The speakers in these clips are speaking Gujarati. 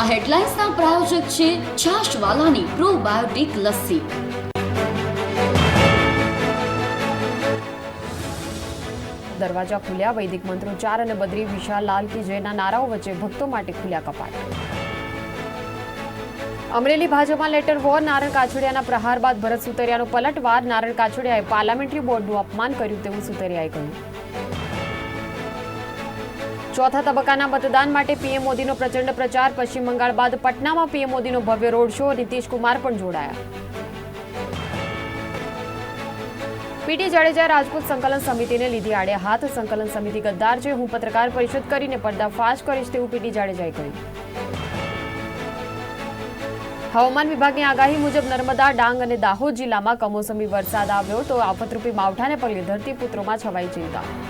આ હેડલાઇન્સના પ્રાયોજક છે છાશવાલાની પ્રોબાયોટિક લસ્સી. દરવાજા ખુલ્યા, વૈદિક મંત્રોચ્ચાર અને બદ્રી વિશાલ લાલ કી જયના નારાઓ વચ્ચે ભક્તો માટે ખુલ્યા કપાટ. અમરેલી ભાજપમાં લેટર વોર નારણ કાછડિયાના પ્રહાર બાદ ભરત સુતરિયાનો પલટવાર. નારણ કાછડિયાએ પાર્લામેન્ટરી બોર્ડનું અપમાન કર્યું તેવું સુતરિયાએ કહ્યું. ચોથા તબક્કાના મતદાન માટે પીએમ મોદીનો પ્રચંડ પ્રચાર, પશ્ચિમ બંગાળ બાદ પટનામાં પીએમ મોદીનો ભવ્ય રોડ શો નીતિશ પણ જોડાયા. પીટી જાડેજા રાજપૂત સંકલન સમિતિને લીધી આડે હાથ. સંકલન સમિતિ ગદ્દાર છે. હું પત્રકાર પરિષદ કરીને પર્દાફાશ કરીશ તેવું પીટી જાડેજાએ કહ્યું. હવામાન વિભાગની આગાહી મુજબ નર્મદા, ડાંગ અને દાહોદ જિલ્લામાં કમોસમી વરસાદ આવ્યો તો આફતરૂપી માવઠાને પગલે ધરતીપુત્રોમાં છવાઈ ચિંતા.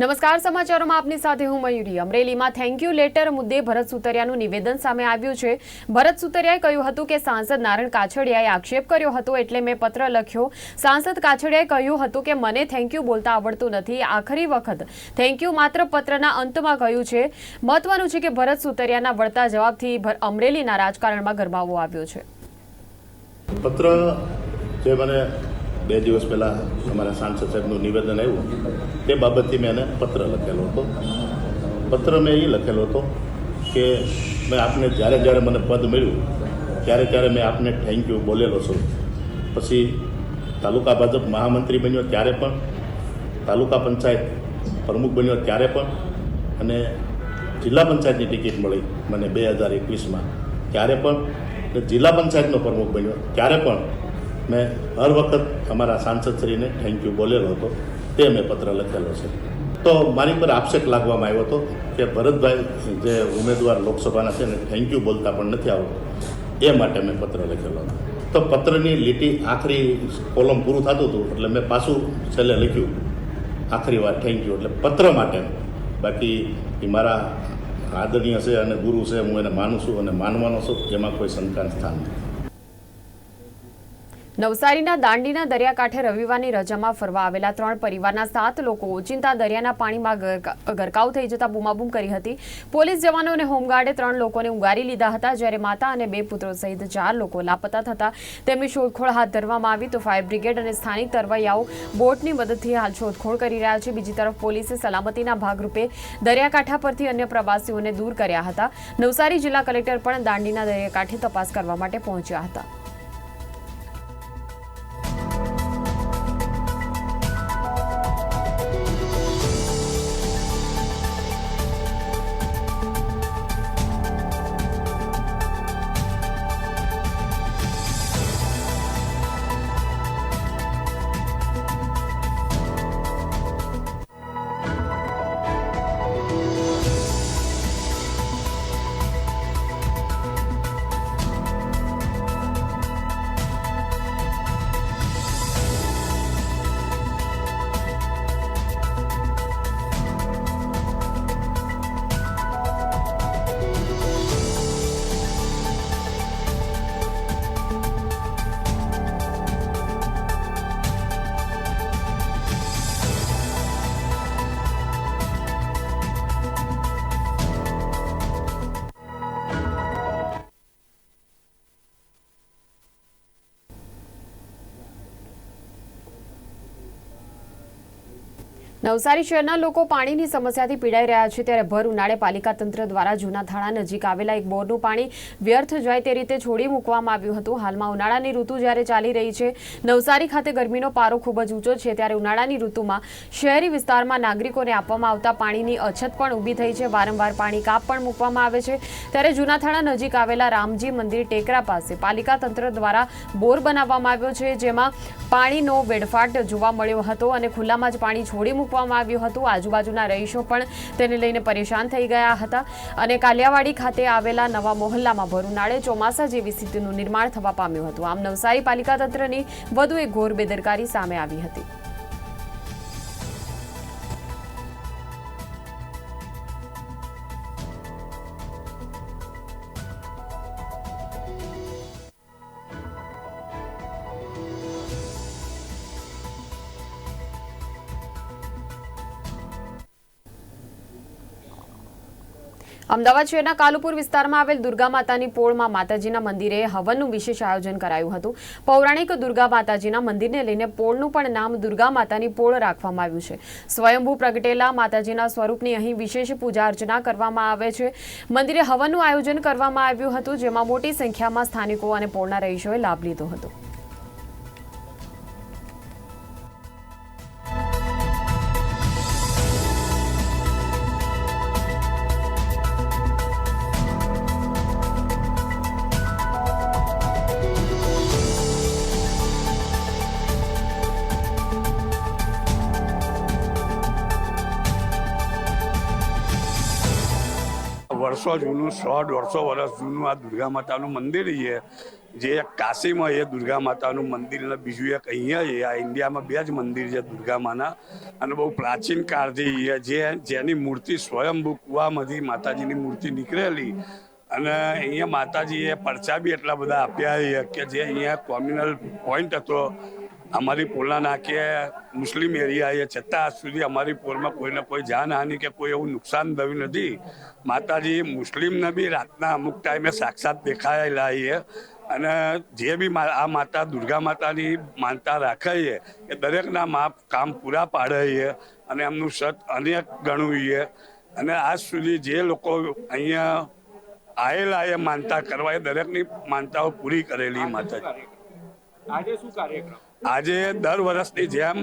નમસ્કાર, સમાચારોમાં આપની સાથે હું મયુરી. અમરેલીમાં થેન્ક યુ લેટર મુદ્દે ભરત સુતરિયાનું નિવેદન સામે આવ્યું છે. ભરત સુતરિયાએ કહ્યું હતું કે સાંસદ નારણ કાછડિયાએ આક્ષેપ કર્યો હતો એટલે મેં પત્ર લખ્યો. સાંસદ કાછડિયાએ કહ્યું હતું કે મને થેન્ક યુ બોલતા આવડતું નથી. આખરી વખત થેન્ક યુ માત્ર પત્રના અંતમાં કહ્યું છે. મહત્વનું છે કે ભરત સુતરિયાના વળતા જવાબથી અમરેલીના રાજકારણમાં ગરમાવો આવ્યો છે. પત્ર જે મને બે દિવસ પહેલાં અમારા સાંસદ સાહેબનું નિવેદન આવ્યું. તે બાબતથી મેં એને પત્ર લખેલો હતો. પત્ર મેં એ લખેલો હતો કે મેં આપને જ્યારે જ્યારે મને પદ મળ્યું, ત્યારે ત્યારે મેં આપને થેન્ક યુ બોલેલો છું. પછી તાલુકા ભાજપ મહામંત્રી બન્યો ત્યારે પણ, તાલુકા પંચાયત પ્રમુખ બન્યો ત્યારે પણ, અને જિલ્લા પંચાયતની ટિકિટ મળી મને બે હજાર એકવીસમાં. ત્યારે પણ જિલ્લા પંચાયતનો પ્રમુખ બન્યો, ત્યારે પણ મેં હર વખત અમારા સાંસદશ્રીને થેન્ક યુ બોલેલો હતો. તે મેં પત્ર લખેલો છે. તો મારી પર આક્ષેપ લાગવામાં આવ્યો હતો કે ભરતભાઈ જે ઉમેદવાર લોકસભાના છે ને થેન્ક યુ બોલતા પણ નથી આવતો. એ માટે મેં પત્ર લખેલો હતો. તો પત્રની લીટી આખરી કોલમ પૂરું થતું હતું એટલે મેં પાછું છેલ્લે લખ્યું. આખરી વાર થેન્ક યુ એટલે પત્ર માટે. બાકી એ મારા આદરણીય છે અને ગુરુ છે, હું એને માનું છું અને માનવાનો છું, એમાં કોઈ શંકાનું સ્થાન નથી. નવસારીના દાંડીના દરિયાકાંઠે રવિવારની રજામાં ફરવા આવેલા ત્રણ પરિવારના સાત લોકો ઓચિંતા દરિયાના પાણીમાં ગરકા- ગરકાવ થઈ જતા બૂમાબૂમ કરી હતી. પોલીસ જવાનો અને હોમગાર્ડે ત્રણ લોકોને ઉગારી લીધા હતા, જ્યારે માતા અને બે પુત્રો સહિત ચાર લોકો લાપતા થતા તેમની શોધખોળ હાથ ધરવામાં આવી. તો ફાયર બ્રિગેડ અને સ્થાનિક તરવૈયાઓ બોટની મદદથી હાલ શોધખોળ કરી રહ્યા છે. બીજી તરફ પોલીસે સલામતીના ભાગરૂપે દરિયાકાંઠા પરથી અન્ય પ્રવાસીઓને દૂર કર્યા હતા. નવસારી જિલ્લા કલેક્ટર પણ દાંડીના દરિયાકાંઠે તપાસ કરવા માટે પહોંચ્યા હતા. નવસારી શહેરના લોકો પાણીની સમસ્યાથી પીડાઈ રહ્યા છે ત્યારે ભર ઉનાળે પાલિકા તંત્ર દ્વારા જૂના થાણા નજીક આવેલા એક બોરનું પાણી વ્યર્થ જાય તે રીતે છોડી મૂકવામાં આવ્યું હતું. હાલમાં ઉનાળાની ઋતુ જ્યારે ચાલી રહી છે, નવસારી ખાતે ગરમીનો પારો ખૂબ જ ઊંચો છે ત્યારે ઉનાળાની ઋતુમાં શહેરી વિસ્તારમાં નાગરિકોને આપવામાં આવતા પાણીની અછત પણ ઊભી થઈ છે. વારંવાર પાણી કાપ પણ મૂકવામાં આવે છે. ત્યારે જૂના થાણા નજીક આવેલા રામજી મંદિર ટેકરા પાસે પાલિકા તંત્ર દ્વારા બોર બનાવવામાં આવ્યો છે, જેમાં પાણીનો વેડફાટ જોવા મળ્યો હતો અને ખુલ્લામાં જ પાણી છોડી મૂકવામાં આવ્યું હતું. આજુબાજુના રહીશો પણ તેને લઈને પરેશાન થઈ ગયા હતા અને કાલિયાવાડી ખાતે આવેલા નવા મોહલ્લામાં ભર ઉનાળે ચોમાસા જેવી સ્થિતિનું નિર્માણ થવા પામ્યું હતું. આમ નવસારી પાલિકા તંત્રની વધુ એક ઘોર બેદરકારી સામે આવી હતી. અમદાવાદ શહેરના કાલુપુર વિસ્તારમાં આવેલ દુર્ગા માતાની પોળમાં માતાજીના મંદિરે હવનનું વિશેષ આયોજન કરાયું હતું. પૌરાણિક દુર્ગા માતાજીના મંદિરને લઈને પોળનું પણ નામ દુર્ગા માતાની પોળ રાખવામાં આવ્યું છે. સ્વયંભૂ પ્રગટેલા માતાજીના સ્વરૂપની અહીં વિશેષ પૂજા અર્ચના કરવામાં આવે છે. મંદિરે હવનનું આયોજન કરવામાં આવ્યું હતું, જેમાં મોટી સંખ્યામાં સ્થાનિકો અને પોળના રહીશોએ લાભ લીધો હતો. વર્ષો જૂનું, સો દોઢસો વર્ષ જૂનું આ દુર્ગા માતાનું મંદિર છે. જે એક કાશીમાં એ દુર્ગા માતાનું મંદિર અને બીજું એક અહીંયા છે. આ ઇન્ડિયામાં બે જ મંદિર છે દુર્ગા માના. અને બહુ પ્રાચીન કાળથી જે જેની મૂર્તિ સ્વયંભૂ કુવામાંથી માતાજીની મૂર્તિ નીકળેલી. અને અહીંયા માતાજીએ પરચા બી એટલા બધા આપ્યા છે કે જે અહીંયા કોમ્યુનલ પોઈન્ટ હતો. અમારી પોલના નાકે મુસ્લિમ એરિયા એ છતાં આજ સુધી અમારી પોલમાં કોઈને કોઈ જાનહાનિ કે કોઈ એવું નુકસાન થયું નથી. માતાજી, મુસ્લિમને બી રાતના અમુક ટાઈમે સાક્ષાત દેખાયેલા છે અને જે બી આ માતા દુર્ગા માતાની માનતા રાખે છે એ દરેકના માપ કામ પૂરા પાડે છે અને એમનું સત અનેક ગણું છે. અને આજ સુધી જે લોકો અહીંયા આવેલા એ માનતા કરવા એ દરેકની માનતાઓ પૂરી કરેલી માતાજી. આજે શું કાર્યક્રમ? આજે દર વર્ષની જેમ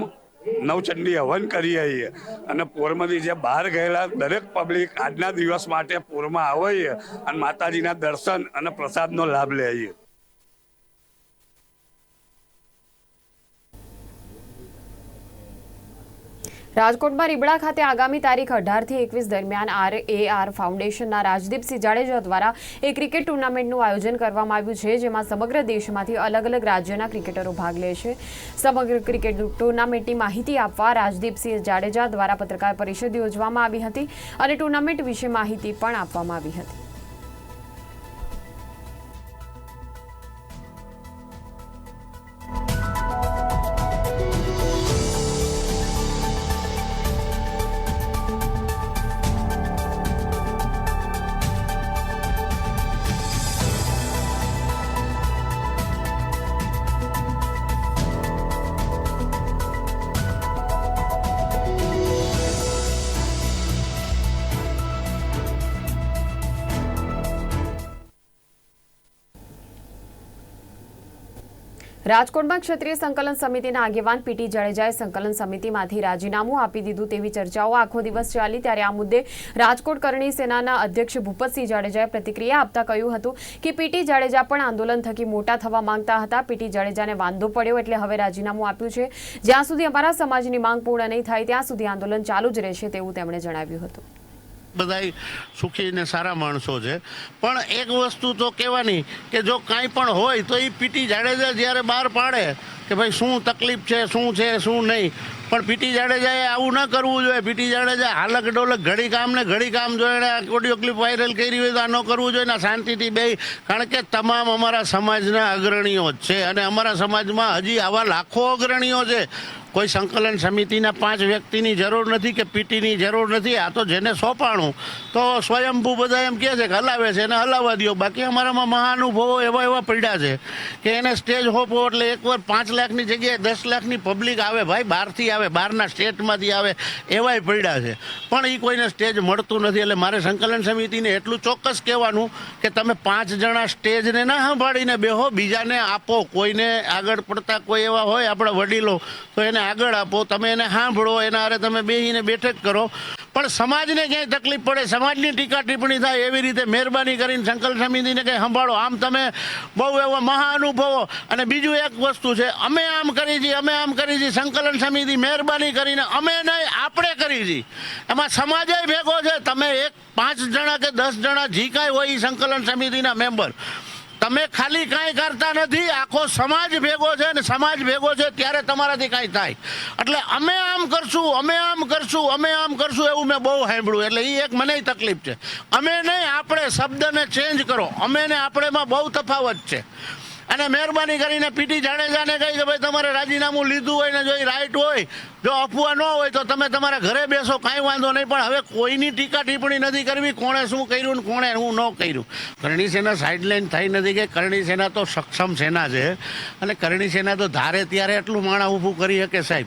નવચંડી હવન કરીએ આવીએ. અને પોરમાંથી જે બહાર ગયેલા દરેક પબ્લિક આજના દિવસ માટે પોરમાં આવે અને માતાજીના દર્શન અને પ્રસાદનો લાભ લે છે રાજકોટમાં રીબડા ખાતે આગામી તારીખ અઢારથી એકવીસ દરમિયાન આર એ આર ફાઉન્ડેશનના રાજદીપસિંહ જાડેજા દ્વારા એક ક્રિકેટ ટુર્નામેન્ટનું આયોજન કરવામાં આવ્યું છે, જેમાં સમગ્ર દેશમાંથી અલગ અલગ રાજ્યના ક્રિકેટરો ભાગ લે છે. સમગ્ર ક્રિકેટ ટુર્નામેન્ટની માહિતી આપવા રાજદીપસિંહ જાડેજા દ્વારા પત્રકાર પરિષદ યોજવામાં આવી હતી અને ટુર્નામેન્ટ વિશે માહિતી પણ આપવામાં આવી હતી. રાજકોટમાં ક્ષત્રિય સંકલન સમિતિના આગેવાન પીટી જાડેજાએ સંકલન સમિતિમાંથી રાજીનામું આપી દીધું તેવી ચર્ચાઓ આખો દિવસ ચાલી ત્યારે આ મુદ્દે રાજકોટ કરણી સેનાના અધ્યક્ષ ભૂપતસિંહ જાડેજાએ પ્રતિક્રિયા આપતા કહ્યું હતું કે પીટી જાડેજા પણ આંદોલન થકી મોટા થવા માંગતા હતા. પીટી જાડેજાને વાંધો પડ્યો એટલે હવે રાજીનામું આપ્યું છે. જ્યાં સુધી અમારા સમાજની માંગ પૂર્ણ નહીં થાય, ત્યાં સુધી આંદોલન ચાલુ જ રહેશે તેવું તેમણે જણાવ્યું હતું. બધાય સુખી ને સારા માણસો છે. પણ એક વસ્તુ તો કહેવાની કે જો કાંઈ પણ હોય તો એ પીટી જાડેજા જ્યારે બહાર પાડે કે ભાઈ શું તકલીફ છે, શું છે, શું નહીં. પણ પીટી જાડેજાએ આવું ન કરવું જોઈએ. પીટી જાડેજા હાલક ડોલક ઘડી કામ ને ઘડી કામ જોઈને ઓડિયો ક્લિપ વાયરલ કરી હોય તો આ ન કરવું જોઈએ. ને, શાંતિથી બે કારણ કે તમામ અમારા સમાજના અગ્રણીઓ જ છે અને અમારા સમાજમાં હજી આવા લાખો અગ્રણીઓ છે. કોઈ સંકલન સમિતિના પાંચ વ્યક્તિની જરૂર નથી કે પીટીની જરૂર નથી, આ તો જેને સોંપાણું, તો સ્વયંભૂ બધા એમ કહે છે કે હલાવે છે, એને હલાવવા દો બાકી અમારામાં મહાનુભવો એવા એવા પડ્યા છે કે એને સ્ટેજ હોપો એટલે એકવાર પાંચ લાખની જગ્યાએ દસ લાખની પબ્લિક આવે, ભાઈ બહારથી આવે, બહારના સ્ટેટમાંથી આવે, એવાય પડ્યા છે. પણ એ કોઈને સ્ટેજ મળતું નથી, એટલે મારે સંકલન સમિતિને એટલું ચોક્કસ કહેવાનું કે તમે પાંચ જણા સ્ટેજને ના સંભાળીને બેહો, બીજાને આપો. કોઈને આગળ પડતા કોઈ એવા હોય, આપણા વડીલો, તો એને આગળ આપો, તમે એને સાંભળો, એના હારે તમે બેસીને બેઠક કરો. પણ સમાજને ક્યાંય તકલીફ પડે, સમાજની ટીકા ટિપ્પણી થાય એવી રીતે મહેરબાની કરીને સંકલ્પ સમિતિને કંઈ સંભાળો. આમ તમે બહુ એવા મહાનુભવો. અને બીજું એક વસ્તુ છે, અમે આમ કરી છીએ અમે આમ કરી છીએ સંકલન સમિતિ મહેરબાની કરીને અમે નહીં, આપણે કરી છીએ એમાં સમાજ ભેગો છે. તમે એક પાંચ જણા કે દસ જણા જી કાંઈ હોય એ સંકલન સમિતિના મેમ્બર. તમે ખાલી કાંઈ કરતા નથી, આખો સમાજ ભેગો છે ને સમાજ ભેગો છે ત્યારે તમારાથી કાંઈ થાય. એટલે અમે આમ કરશું, અમે આમ કરશું, અમે આમ કરશું એવું મેં બહુ સાંભળ્યું. એટલે એ એક મને તકલીફ છે. અમે નહીં, આપણે શબ્દને ચેન્જ કરો. અમે ને આપણેમાં બહુ તફાવત છે. અને મહેરબાની કરીને પીટી જાડેજાને કહી કે ભાઈ, તમારે રાજીનામું લીધું હોય ને જો એ રાઈટ હોય, જો અફવા ન હોય, તો તમે તમારા ઘરે બેસો, કાંઈ વાંધો નહીં. પણ હવે કોઈની ટીકા ટિપ્પણી નથી કરવી, કોણે શું કર્યું ને કોણે શું ન કર્યું. કરણી સેના સાઇડલાઇન થઈ નથી કે કરણી સેના તો સક્ષમ સેના છે. અને કરણી સેના તો ધારે ત્યારે એટલું માણા ઊભું કરી શકે સાહેબ.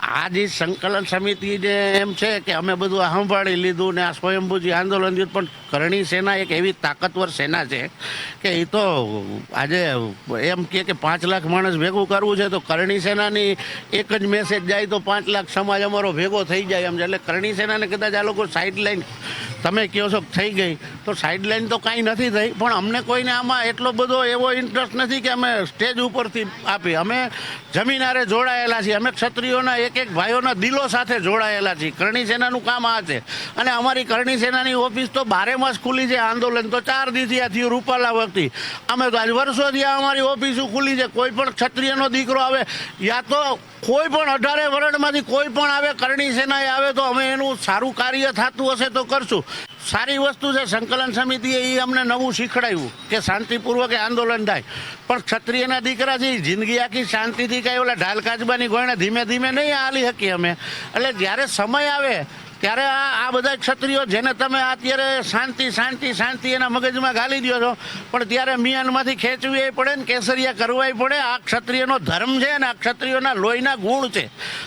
આ જે સંકલન સમિતિ જે એમ છે કે અમે બધું સાંભળી લીધું ને આ સ્વયંભૂજી આંદોલન પણ કરણી સેના એક એવી તાકતવર સેના છે કે એ તો આજે એમ કે કે પાંચ લાખ માણસ ભેગું કરવું છે તો કરણી સેનાની એક જ મેસેજ જાય તો પાંચ લાખ સમાજ અમારો ભેગો થઈ જાય એમ છે. એટલે કરણી સેનાને કદાચ આ લોકો સાઇડલાઇન તમે કહો છો થઈ ગઈ, તો સાઇડલાઇન તો કાંઈ નથી થઈ, પણ અમને કોઈને આમાં એટલો બધો એવો ઇન્ટરેસ્ટ નથી કે અમે સ્ટેજ ઉપરથી આપી અમે જમીનારે જોડાયેલા છીએ, અમે ક્ષત્રિયોના એક એક ભાઈઓના દિલો સાથે જોડાયેલા છીએ. કરણી સેનાનું કામ આ છે. અને અમારી કરણી સેનાની ઓફિસ તો બારે માસ ખુલી છે આંદોલન તો ચાર દિવસથી આ થયું રૂપાલા વખતે. અમે તો આજ વર્ષોથી આ અમારી ઓફિસો ખુલી છે. કોઈ પણ ક્ષત્રિયનો દીકરો આવે યા તો કોઈ પણ અઢારે વર્ણમાંથી કોઈ પણ આવે, કરણી સેનાએ આવે તો અમે એનું સારું કાર્ય થતું હશે તો કરશું. સારી વસ્તુ છે, સંકલન સમિતિએ એ અમને નવું શીખડાયું કે શાંતિપૂર્વક આંદોલન થાય. પણ ક્ષત્રિયના દીકરા છે જિંદગી આખી શાંતિથી કાંઈ ઓલા ઢાલ કાચબાની ગોયણે ધીમે ધીમે નહીં હાલી શકીએ અમે. એટલે જ્યારે સમય આવે ત્યારે આ બધા ક્ષત્રિયો જેને તમે અત્યારે શાંતિ શાંતિ શાંતિ એના મગજમાં ગાલી દો છો, પણ ત્યારે મિયાનમાંથી ખેંચવી પડે ને કેસરિયા કરવાય પડે. આ ક્ષત્રિયનો ધર્મ છે અને આ ક્ષત્રિયોના લોહીના ગુણ છે.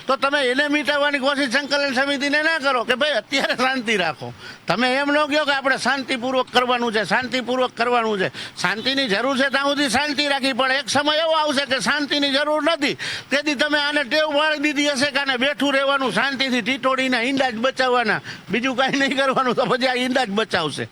તો તમે એને મીટાવવાની કોશિશ સંકલન સમિતિને ના કરો કે ભાઈ અત્યારે શાંતિ રાખો. તમે એમ ન કહો કે આપણે શાંતિપૂર્વક કરવાનું છે, શાંતિપૂર્વક કરવાનું છે. શાંતિની જરૂર છે ત્યાં સુધી શાંતિ રાખી, પણ એક સમય એવો આવશે કે શાંતિની જરૂર નથી. તેથી તમે આને ટેવ પાડી દીધી હશે કે આને બેઠું રહેવાનું, શાંતિથી ટીટોડીને ઈંડા જ બચાવવાના. બીજું કાંઈ નહીં કરવાનું, તો પછી આ ઈંડા જ બચાવશે.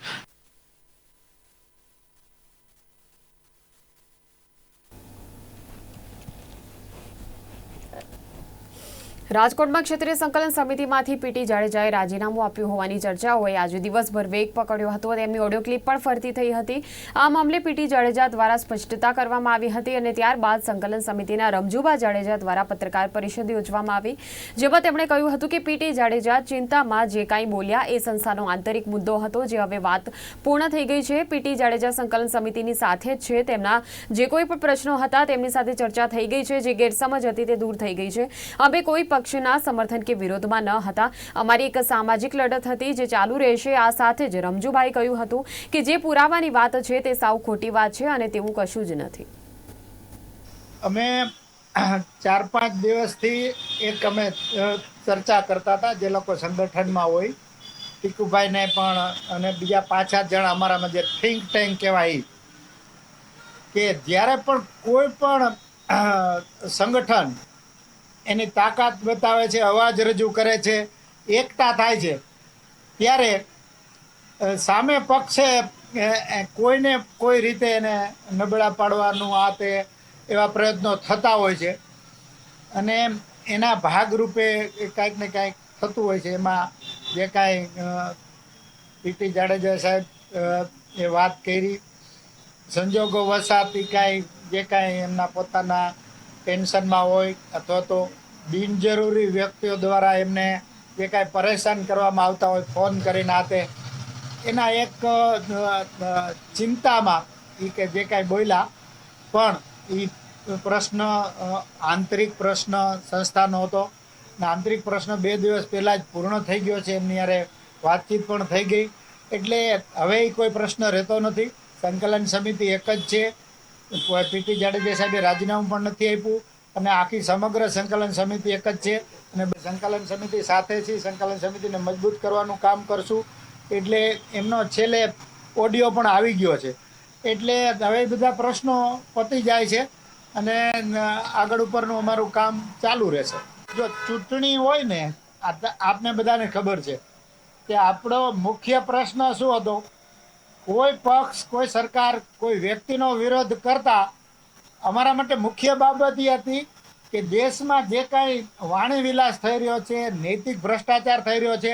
રાજકોટમાં ક્ષેત્રીય સંકલન સમિતિમાંથી પીટી જાડેજાએ રાજીનામું આપ્યું હોવાની ચર્ચાઓએ આજે દિવસભર વેગ પકડ્યો હતો. તેમની ઓડિયો ક્લિપ પણ ફરતી થઈ હતી. આ મામલે પીટી જાડેજા દ્વારા સ્પષ્ટતા કરવામાં આવી હતી અને ત્યારબાદ સંકલન સમિતિના રમજુબા જાડેજા દ્વારા પત્રકાર પરિષદ યોજવામાં આવી, જેમાં તેમણે કહ્યું હતું કે પીટી જાડેજા ચિંતામાં જે કાંઈ બોલ્યા એ સંસ્થાનો આંતરિક મુદ્દો હતો. જે હવે વાત પૂર્ણ થઈ ગઈ છે. પીટી જાડેજા સંકલન સમિતિની સાથે જ છે. તેમના જે કોઈ પણ પ્રશ્નો હતા તેમની સાથે ચર્ચા થઈ ગઈ છે. જે ગેરસમજ હતી તે દૂર થઈ ગઈ છે. અમે કોઈ પક્ષના સમર્થન કે વિરોધમાં ન હતા. અમારી એક સામાજિક લડત હતી જે ચાલુ રહેશે. આ સાથે જ રમજુભાઈ કહ્યું હતું કે જે પુરાવાની વાત છે તે સાવ ખોટી વાત છે અને તેવું કશું જ નથી. અમે ચાર પાંચ દિવસથી એક અમે ચર્ચા કરતા હતા જે લોકો સંગઠનમાં હોય. ટીકુભાઈને પણ અને બીજા પાંચ આઠ જણા અમારામાં જે થિંક ટેન્ક કહેવાય કે જ્યારે પણ કોઈ પણ સંગઠન એની તાકાત બતાવે છે, અવાજ રજૂ કરે છે, એકતા થાય છે. ત્યારે સામે પક્ષે કોઈને કોઈ રીતે એને નબળા પાડવાનું આ તે એવા પ્રયત્નો થતા હોય છે. અને એના ભાગરૂપે એ કાંઈક ને કાંઈક થતું હોય છે. એમાં જે કાંઈ પીટી જાડેજા સાહેબ એ વાત કરી. સંજોગો વસાતી કાંઈ, જે કાંઈ એમના પોતાના ટેન્શનમાં હોય અથવા તો બિનજરૂરી વ્યક્તિઓ દ્વારા એમને જે કાંઈ પરેશાન કરવામાં આવતા હોય, ફોન કરીને આ તે એના એક ચિંતામાં એ કે જે કાંઈ બોલ્યા, પણ એ પ્રશ્ન આંતરિક પ્રશ્ન સંસ્થાનો હતો. ને આંતરિક પ્રશ્ન બે દિવસ પહેલાં જ પૂર્ણ થઈ ગયો છે, એમની યારે વાતચીત પણ થઈ ગઈ. એટલે હવે એ કોઈ પ્રશ્ન રહેતો નથી. સંકલન સમિતિ એક જ છે. પીટી જાડેજા સાહેબે રાજીનામું પણ નથી આપ્યું અને આખી સમગ્ર સંકલન સમિતિ એક જ છે અને સંકલન સમિતિ સાથે છે. સંકલન સમિતિને મજબૂત કરવાનું કામ કરશું. એટલે એમનો છેલ્લે ઓડિયો પણ આવી ગયો છે. એટલે હવે બધા પ્રશ્નો પતી જાય છે અને આગળ ઉપરનું અમારું કામ ચાલુ રહેશે. જો ચૂંટણી હોય ને આપને બધાને ખબર છે કે આપણો મુખ્ય પ્રશ્ન શું હતો? કોઈ પક્ષ, કોઈ સરકાર, કોઈ વ્યક્તિનો વિરોધ કરતા અમારા માટે મુખ્ય બાબત એ હતી કે દેશમાં જે કાંઈ વાણી વિલાસ થઈ રહ્યો છે, નૈતિક ભ્રષ્ટાચાર થઈ રહ્યો છે,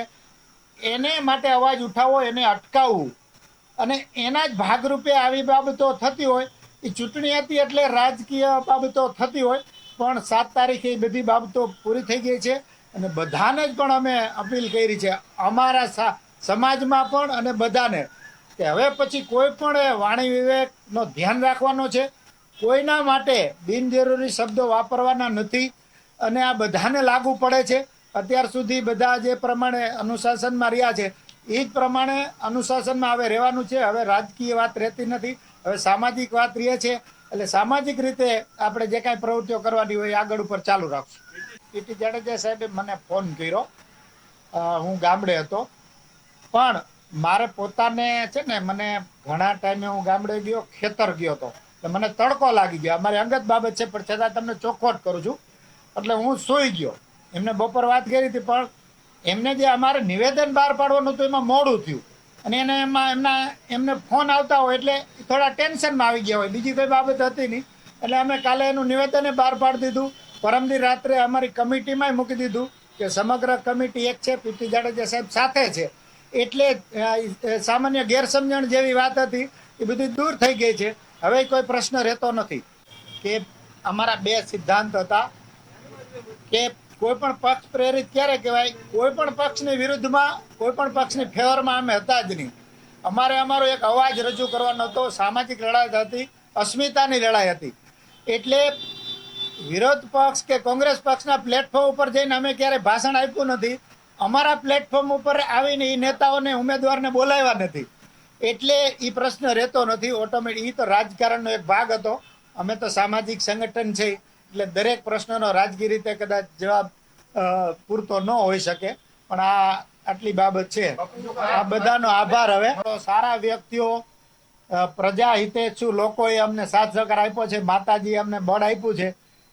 એને માટે અવાજ ઉઠાવવો એને અટકાવવું. અને એના જ ભાગરૂપે આવી બાબતો થતી હોય, એ ચૂંટણી હતી એટલે રાજકીય બાબતો થતી હોય, પણ સાત તારીખે એ બધી બાબતો પૂરી થઈ ગઈ છે. અને બધાને જ પણ અમે અપીલ કરી છે, અમારા સમાજમાં પણ અને બધાને. કે હવે પછી કોઈ પણ વાણી વિવેકનો ધ્યાન રાખવાનો છે. કોઈના માટે બિનજરૂરી શબ્દો વાપરવાના નથી અને આ બધાને લાગુ પડે છે. અત્યાર સુધી બધા જે પ્રમાણે અનુશાસનમાં રહ્યા છે એ જ પ્રમાણે અનુશાસનમાં હવે રહેવાનું છે. હવે રાજકીય વાત રહેતી નથી. હવે સામાજિક વાત રહે છે. એટલે સામાજિક રીતે આપણે જે કાંઈ પ્રવૃત્તિઓ કરવાની હોય આગળ ઉપર ચાલુ રાખશું. પીટી જાડેજા સાહેબે મને ફોન કર્યો. હું ગામડે હતો. પણ મારે પોતાને છે ને મને ઘણા ટાઈમે હું ગામડે ગયો, ખેતર ગયો હતો. એટલે મને તડકો લાગી ગયો. અમારી અંગત બાબત છે, પણ છતાં તમને ચોખ્ખોટ કરું છું. એટલે હું સૂઈ ગયો. એમને બપોર વાત કરી હતી, પણ એમને જે અમારે નિવેદન બહાર પાડવાનું હતું, એમાં મોડું થયું. અને એને એમાં એમના એમને ફોન આવતા હોય એટલે થોડા ટેન્શનમાં આવી ગયા હોય. બીજી કોઈ બાબત હતી નહીં. એટલે અમે કાલે એનું નિવેદન બહાર પાડી દીધું. પરમદી રાત્રે અમારી કમિટીમાં મૂકી દીધું કે સમગ્ર કમિટી એક છે પીટી જાડેજા સાહેબ સાથે છે. એટલે સામાન્ય ગેરસમજણ જેવી વાત હતી, એ બધી દૂર થઈ ગઈ છે. હવે કોઈ પ્રશ્ન રહેતો નથી કે અમારા બે સિદ્ધાંત હતા કે કોઈ પણ પક્ષ પ્રેરિત ક્યારે કહેવાય? કોઈ પણ પક્ષની વિરુદ્ધમાં, કોઈ પણ પક્ષની ફેવરમાં અમે હતા જ નહીં. અમારે અમારો એક અવાજ રજૂ કરવાનો હતો. સામાજિક લડાઈ હતી, અસ્મિતાની લડાઈ હતી. એટલે વિરોધ પક્ષ કે કોંગ્રેસ પક્ષના પ્લેટફોર્મ ઉપર જઈને અમે ક્યારે ભાષણ આપ્યું નથી અમારા પ્લેટફોર્મ ઉપર આવીને એ નેતાઓને, ઉમેદવારને બોલાવ્યા નથી. એટલે એ પ્રશ્ન રહેતો નથી. ઓટોમેટિક એ તો રાજકારણનો એક ભાગ હતો. અમે તો સામાજિક સંગઠન છે. એટલે દરેક પ્રશ્નનો રાજકીય રીતે કદાચ જવાબ પૂરતો ન હોઈ શકે. પણ આ આટલી બાબત છે. આ બધાનો આભાર હવે. સારા વ્યક્તિઓ પ્રજા હિતેચ્છુ લોકોએ અમને સાથ સહકાર આપ્યો છે. માતાજીએ અમને બળ આપ્યું છે.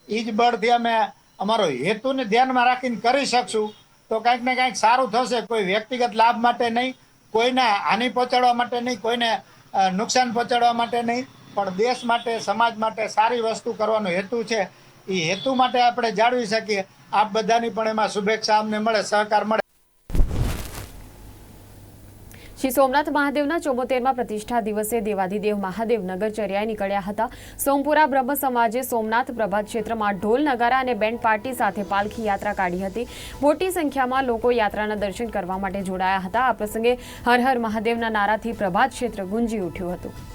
એ જ બળથી અમે અમારો હેતુને ધ્યાનમાં રાખીને કરી શકશું. તો કંઈક ને કંઈક સારું થશે. કોઈ વ્યક્તિગત લાભ માટે નહીં, કોઈને હાનિ પહોંચાડવા માટે નહીં, કોઈને નુકસાન પહોંચાડવા માટે નહીં, પણ દેશ માટે, સમાજ માટે સારી વસ્તુ કરવાનો હેતુ છે. એ હેતુ માટે આપણે જાળવી શકીએ. આપ બધાની પણ એમાં શુભેચ્છા અમને મળે, સહકાર મળે. શ્રી સોમનાથ મહાદેવના ચોમોતેરમાં પ્રતિષ્ઠા દિવસે દેવાધિદેવ મહાદેવ નગરચર્યાએ નીકળ્યા હતા. સોમપુરા બ્રહ્મ સમાજે સોમનાથ પ્રભાત ક્ષેત્રમાં ઢોલ, નગારા અને બેન્ડ પાર્ટી સાથે પાલખી યાત્રા કાઢી હતી. મોટી સંખ્યામાં લોકો યાત્રાના દર્શન કરવા માટે જોડાયા હતા. આ પ્રસંગે હર હર મહાદેવના નારાથી પ્રભાત ક્ષેત્ર ગુંજી ઉઠ્યું હતું.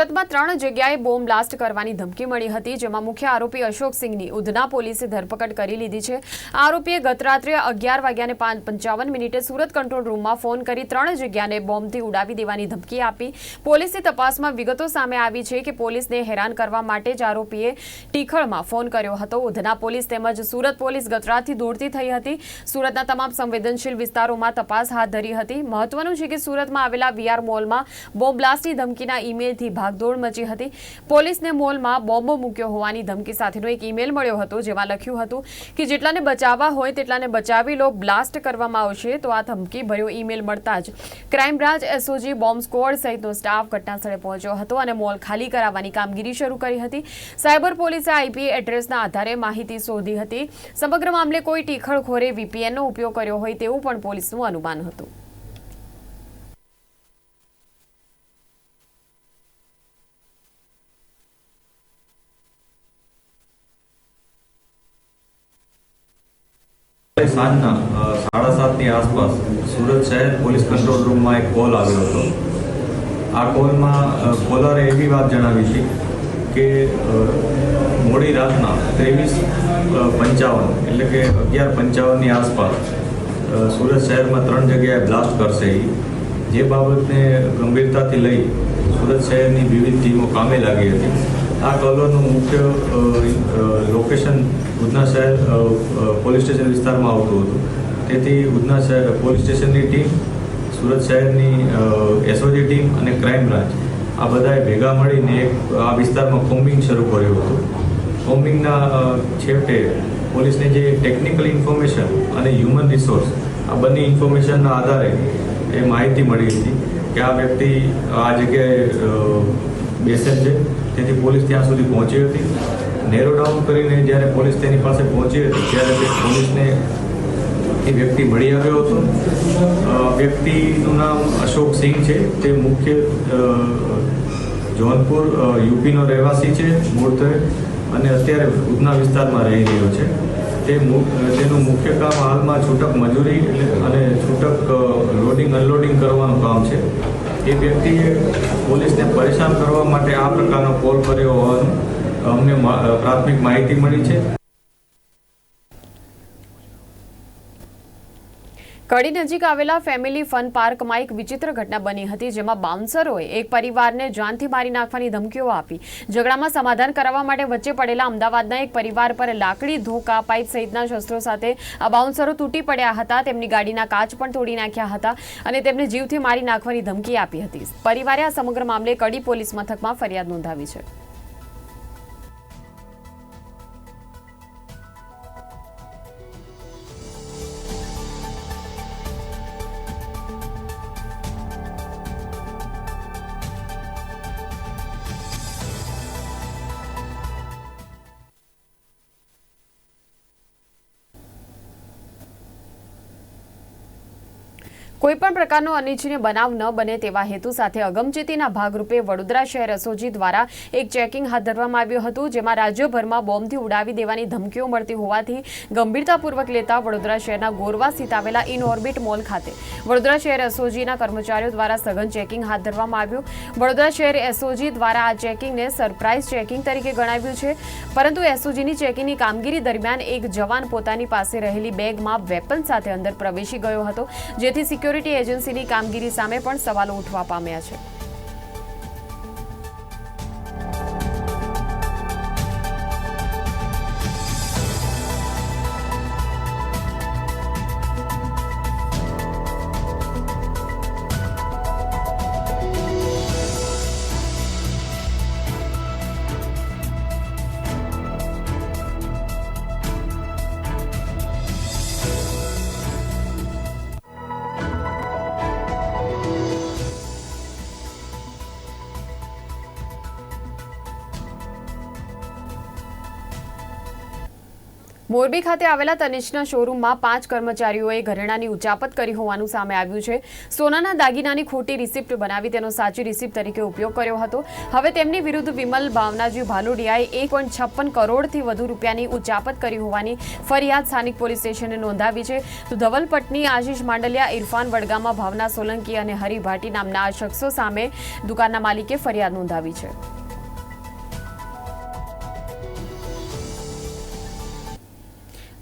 સુરતમાં ત્રણ જગ્યાએ બોમ્બ બ્લાસ્ટ કરવાની ધમકી મળી હતી, જેમાં મુખ્ય આરોપી અશોક સિંહની ઉધના પોલીસે ધરપકડ કરી લીધી છે. આરોપીએ ગત રાત્રે અગિયાર વાગ્યાને પાંચ પંચાવન મિનિટે સુરત કંટ્રોલ રૂમમાં ફોન કરી ત્રણ જગ્યાને બોમ્બથી ઉડાવી દેવાની ધમકી આપી. પોલીસની તપાસમાં વિગતો સામે આવી છે કે પોલીસને હેરાન કરવા માટે જ આરોપીએ ટીખળમાં ફોન કર્યો હતો. ઉધના પોલીસ તેમજ સુરત પોલીસ ગતરાતથી દોડતી થઈ હતી. સુરતના તમામ સંવેદનશીલ વિસ્તારોમાં તપાસ હાથ ધરી હતી. મહત્વનું છે કે સુરતમાં આવેલા વીઆર મોલમાં બોમ્બ બ્લાસ્ટની ધમકીના ઈમેલથી ભાગદોડ મચી હતી. પોલીસને મોલમાં બોમ્બ મૂક્યો હોવાની ધમકી સાથેનો એક ઈમેલ મળ્યો હતો, જેમાં લખ્યું હતું કે જેટલાને બચાવવા હોય તેટલાને બચાવી લો, બ્લાસ્ટ કરવામાં આવશે તો આ ધમકી ભર્યો ઈમેલ મળતા જ crime branch SOG bomb squad સહિતનો સ્ટાફ ઘટનાસ્થળે પહોંચ્યો હતો અને મોલ ખાલી કરાવવાની કામગીરી શરૂ કરી હતી. સાયબર પોલીસે આઈપી એડ્રેસના આધારે માહિતી શોધી હતી. સમગ્ર મામલે કોઈ ટીખળખોરે વીપીએનનો ઉપયોગ કર્યો હોય તેવું પણ પોલીસનું અનુમાન હતું. સાંજના સાડા સાતની આસપાસ સુરત શહેર પોલીસ કંટ્રોલ રૂમમાં એક કોલ આવ્યો હતો. આ કોલમાં કોલરે એવી વાત જણાવી હતી કે મોડી રાતના ત્રેવીસ પંચાવન એટલે કે અગિયાર પંચાવનની આસપાસ સુરત શહેરમાં ત્રણ જગ્યાએ બ્લાસ્ટ કરશે એ જે બાબતને ગંભીરતાથી લઈ સુરત શહેરની વિવિધ ટીમો કામે લાગી હતી. આ કોલરનું મુખ્ય લોકેશન ઉધના શહેર પોલીસ સ્ટેશન વિસ્તારમાં આવતું હતું. તેથી ઉધના શહેર, પોલીસ સ્ટેશનની ટીમ, સુરત શહેરની એસઓજી ટીમ અને ક્રાઇમ બ્રાન્ચ, આ બધાએ ભેગા મળીને એક, આ વિસ્તારમાં કોમ્બિંગ શરૂ કર્યું હતું. કોમ્બિંગના છેવટે પોલીસને જે ટેકનિકલ ઇન્ફોર્મેશન અને હ્યુમન રિસોર્સ, આ બંને ઇન્ફોર્મેશનના આધારે એ માહિતી મળી હતી કે આ વ્યક્તિ આ જગ્યાએ બેસે છે. તેથી પોલીસ ત્યાં સુધી પહોંચી હતી. નેરો ડાઉન કરીને જ્યારે પોલીસ તેની પાસે પહોંચી હતી, ત્યારે તે પોલીસને એ વ્યક્તિ મળી આવ્યો હતો. વ્યક્તિનું નામ અશોક સિંહ છે. તે મુખ્ય જોનપુર યુપીનો રહેવાસી છે મૂળતરે અને અત્યારે ઉધના વિસ્તારમાં રહી રહ્યો છે. તે તેનું મુખ્ય કામ હાલમાં છૂટક મજૂરી અને છૂટક લોડિંગ, અનલોડિંગ કરવાનું કામ છે. એ વ્યક્તિએ પોલીસને પરેશાન કરવા માટે આ પ્રકારનો કોલ કર્યો હોવાનું અમને પ્રાથમિક માહિતી મળી છે. કડી નજીક આવેલા ફેમિલી ફન પાર્કમાં એક વિચિત્ર ઘટના બની હતી, જેમાં બાઉન્સરોએ એક પરિવારને જાનથી મારી નાખવાની ધમકીઓ આપી. ઝઘડામાં સમાધાન કરાવવા માટે વચ્ચે પડેલા અમદાવાદના એક પરિવાર પર લાકડી ધોકા, પાઇપ સહિતના શસ્ત્રો સાથે આ બાઉન્સરો તૂટી પડ્યા હતા. તેમની ગાડીના કાચ પણ તોડી નાખ્યા હતા અને તેમને જીવથી મારી નાખવાની ધમકી આપી હતી. પરિવારે આ સમગ્ર મામલે કડી પોલીસ મથકમાં ફરિયાદ નોંધાવી છે. પ્રકારનો અનિચ્છનીય બનાવ ન બને તેવા હેતુ સાથે અગમચેતીના ભાગરૂપે વડોદરા શહેર એસઓજી દ્વારા એક ચેકિંગ હાથ ધરવામાં આવ્યું હતું, જેમાં રાજ્યભરમાં બોમ્બથી ઉડાવી દેવાની ધમકીઓ મળતી હોવાથી ગંભીરતાપૂર્વક લેતા વડોદરા શહેરના ગોરવા સ્થિત આવેલા ઇન ઓર્બિટ મોલ ખાતે વડોદરા શહેર એસઓજીના કર્મચારીઓ દ્વારા સઘન ચેકિંગ હાથ ધરવામાં આવ્યું. વડોદરા શહેર એસઓજી દ્વારા આ ચેકિંગને સરપ્રાઇઝ ચેકિંગ તરીકે ગણાવ્યું છે. પરંતુ એસઓજીની ચેકિંગની કામગીરી દરમિયાન એક જવાન પોતાની પાસે રહેલી બેગમાં વેપન સાથે અંદર પ્રવેશી ગયો હતો, જેથી સિક્યોરિટી એજન્સીની કામગીરી સામે પણ સવાલો ઉઠવા પામ્યા છે. મોરબી ખાતે આવેલા તનિષના શોરૂમમાં પાંચ કર્મચારીઓએ ઘરેણાની ઉચાપત કરી હોવાનું સામે આવ્યું છે. સોનાના દાગીનાની ખોટી રિસિપ્ટ બનાવી તેનો સાચી રિસિપ્ટ તરીકે ઉપયોગ કર્યો હતો. હવે તેમની વિરુદ્ધ વિમલ ભાવનાજી ભાલુડિયાએ એક પોઈન્ટ છપ્પન કરોડથી વધુ રૂપિયાની ઉચાપત કરી હોવાની ફરિયાદ સ્થાનિક પોલીસ સ્ટેશને નોંધાવી છે. તો ધવલપટની આશીષ માંડલિયા, ઇરફાન વડગામા, ભાવના સોલંકી અને હરિભાટી નામના આ શખ્સો સામે દુકાનના માલિકે ફરિયાદ નોંધાવી છે.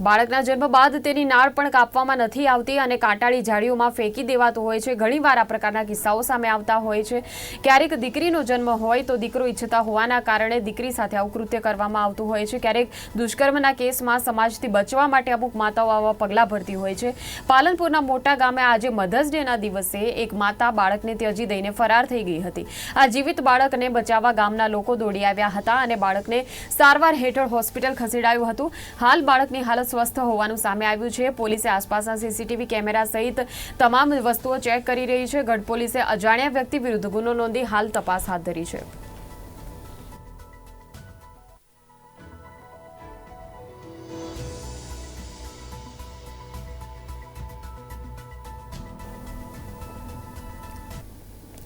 બાળકના જન્મ બાદ તેની નાળ પણ કાપવામાં નથી આવતી અને કાંટાળી ઝાડીઓમાં ફેંકી દેવાતું હોય છે. ઘણીવાર આ પ્રકારના કિસ્સાઓ સામે આવતા હોય છે. ક્યારેક દીકરીનો જન્મ હોય તો દીકરો ઈચ્છતા હોવાના કારણે દીકરી સાથે આવું કૃત્ય કરવામાં આવતું હોય છે. ક્યારેક દુષ્કર્મના કેસમાં સમાજથી બચવા માટે અમુક માતાઓ આવા પગલાં ભરતી હોય છે. પાલનપુરના મોટા ગામે આજે મધર્સ ડેના દિવસે એક માતા બાળકને ત્યજી દઈને ફરાર થઈ ગઈ હતી. આ જીવિત બાળકને બચાવવા ગામના લોકો દોડી આવ્યા હતા અને બાળકને સારવાર હેઠળ હોસ્પિટલ ખસેડાયું હતું. હાલ બાળકની હાલત સ્વસ્થ હોવાનું સામે આવ્યું છે. પોલીસે આસપાસના સીસીટીવી કેમેરા સહિત તમામ વસ્તુઓ ચેક કરી રહી છે. ગઢ પોલીસે અજાણ્યા વ્યક્તિ વિરુદ્ધ ગુનો નોંધી હાલ તપાસ હાથ ધરી છે.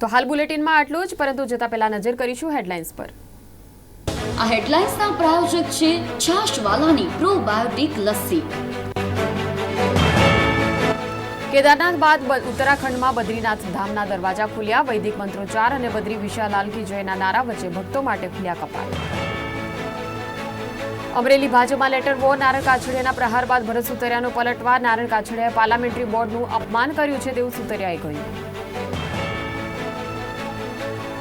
તો હાલ બુલેટિનમાં આટલું જ. પરંતુ જતા પહેલા નજર કરીશું હેડલાઇન્સ પર. આ હેડલાઇન્સના પ્રાયોજક છે છાશવાલાની પ્રોબાયોટિક લસ્સી. કેદારનાથ બાદ ઉત્તરાખંડમાં બદ્રીનાથ ધામના દરવાજા ખુલ્યા, વૈદિક મંત્રોચ્ચાર અને બદ્રી વિશાલાલ કી જયના નારા વચ્ચે ભક્તો માટે ખુલ્યા કપાટ. અમરેલી ભાજપમાં લેટર વોર નારણ કાછડિયાના પ્રહાર બાદ ભરત સુતરિયાનો પલટવાર નારણ કાછડિયાએ પાર્લામેન્ટરી બોર્ડનું અપમાન કર્યું છે તેવું સુતરિયાએ કહ્યું.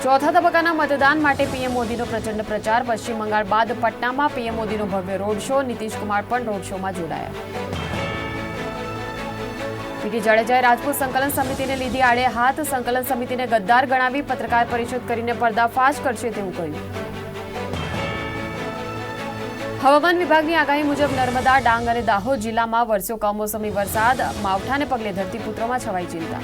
ચોથા તબક્કાના મતદાન માટે પીએમ મોદીનો પ્રચંડ પ્રચાર, પશ્ચિમ બંગાળ બાદ પટનામાં પીએમ મોદીનો ભવ્ય રોડ શો કુમાર પણ રોડ શોમાં જોડાયા. પીટી જાડેજાએ રાજપૂત સંકલન સમિતિને લીધી આડે હાથ. સંકલન સમિતિને ગદ્દાર ગણાવી પત્રકાર પરિષદ કરીને પર્દાફાશ કરશે તેવું કહ્યું. હવામાન વિભાગની આગાહી મુજબ નર્મદા, ડાંગ અને દાહોદ જિલ્લામાં વરસ્યો કમોસમી વરસાદ. માવઠાને પગલે ધરતીપુત્રોમાં છવાઈ ચિંતા.